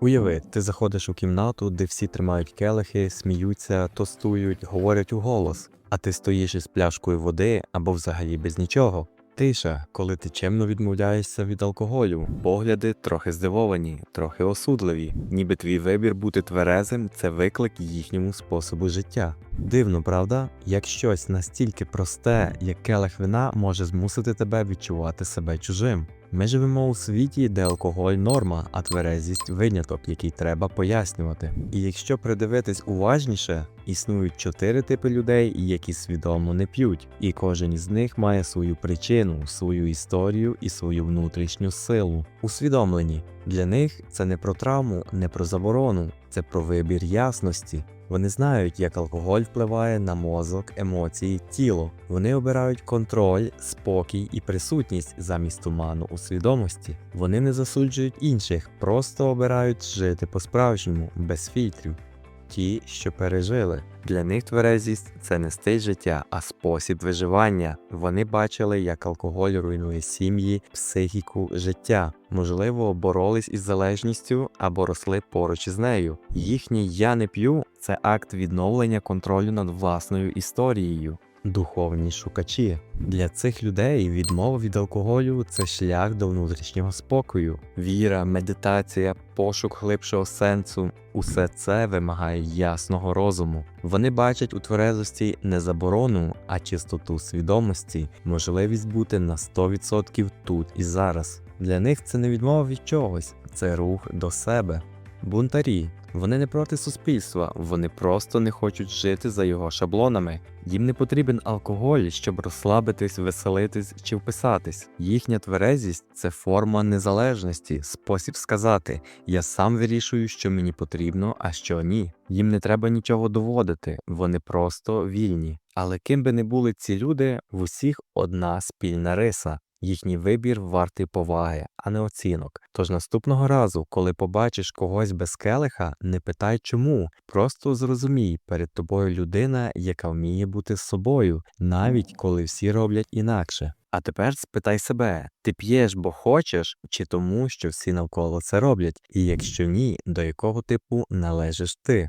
Уяви, ти заходиш у кімнату, де всі тримають келихи, сміються, тостують, говорять у голос, а ти стоїш із пляшкою води або взагалі без нічого. Тиша, коли ти чемно відмовляєшся від алкоголю, погляди трохи здивовані, трохи осудливі, ніби твій вибір бути тверезим це виклик їхньому способу життя. Дивно, правда? Як щось настільки просте, як келих вина, може змусити тебе відчувати себе чужим. Ми живемо у світі, де алкоголь норма, а тверезість виняток, який треба пояснювати. І якщо придивитись уважніше, існують чотири типи людей, які свідомо не п'ють, і кожен із них має свою причину, свою історію і свою внутрішню силу. Усвідомлені для них це не про травму, не про заборону, це про вибір ясності. Вони знають, як алкоголь впливає на мозок, емоції, тіло. Вони обирають контроль, спокій і присутність замість туману у свідомості. Вони не засуджують інших, просто обирають жити по-справжньому, без фільтрів. Ті, що пережили. Для них тверезість це не стиль життя, а спосіб виживання. Вони бачили, як алкоголь руйнує сім'ї, психіку, життя. Можливо, боролись із залежністю або росли поруч із нею. Їхнє я не п'ю це акт відновлення контролю над власною історією. Духовні шукачі для цих людей відмова від алкоголю це шлях до внутрішнього спокою, віра, медитація, пошук глибшого сенсу усе це вимагає ясного розуму. Вони бачать у тверезості не заборону, а чистоту свідомості, можливість бути на 100% тут і зараз. Для них це не відмова від чогось, це рух до себе. Бунтарі. Вони не проти суспільства, вони просто не хочуть жити за його шаблонами. Їм не потрібен алкоголь, щоб розслабитись, веселитись чи вписатись. Їхня тверезість це форма незалежності, спосіб сказати: я сам вирішую, що мені потрібно, а що ні. Їм не треба нічого доводити, вони просто вільні. Але ким би не були ці люди, в усіх одна спільна риса. Їхній вибір вартий поваги, а не оцінок. Тож наступного разу, коли побачиш когось без келиха, не питай чому, просто зрозумій, перед тобою людина, яка вміє бути з собою, навіть коли всі роблять інакше. А тепер спитай себе: ти п'єш, бо хочеш, чи тому, що всі навколо це роблять, і якщо ні, до якого типу належиш ти?